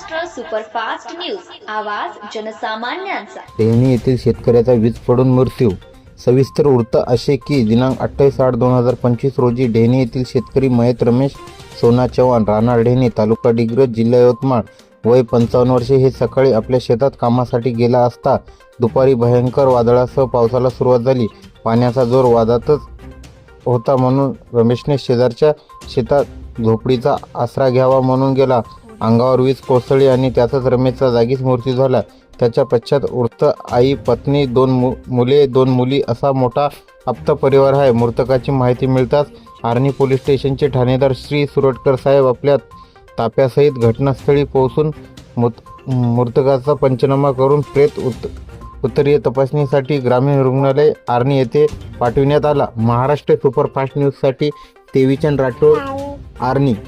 Superfast news. आवाज जनसामान्यांचा. टेहणी येथील शेतकऱ्याचा वीज पडून मृत्यू. सविस्तर वृत्त असे की दिनांक अठ्ठावीस आठ दोन हजार पंचवीस रोजी ढेणी येथील शेतकरी मयत रमेश सोना चव्हाण राहणार ढेणी तालुका डिग्रज जिल्हा यवतमाळ वय पंचावन्न वर्षे हे सकाळी आपल्या शेतात कामासाठी गेला असता दुपारी भयंकर वादळासह पावसाला सुरुवात झाली. पाण्याचा जोर वादातच होता म्हणून रमेशने शेजारच्या शेतात झोपडीचा आसरा घ्यावा म्हणून गेला. अंगावर वीज कोसळली आणि त्यातच रमेशचा जागीच मृत्यू झाला. त्याच्या पश्चात उर्त आई पत्नी दोन मु मुले दोन मुली असा मोठा आप्त परिवार आहे. मृतकाची माहिती मिळताच आर्णी पोलीस स्टेशनचे ठाणेदार श्री सुरटकर साहेब आपल्या ताप्यासहित घटनास्थळी पोहोचून मृत मृतकाचा पंचनामा करून प्रेत उत उत्तरीय तपासणीसाठी ग्रामीण रुग्णालय आर्णी येथे पाठविण्यात आला. महाराष्ट्र सुपरफास्ट न्यूजसाठी देवीचंद राठोड आर्णी.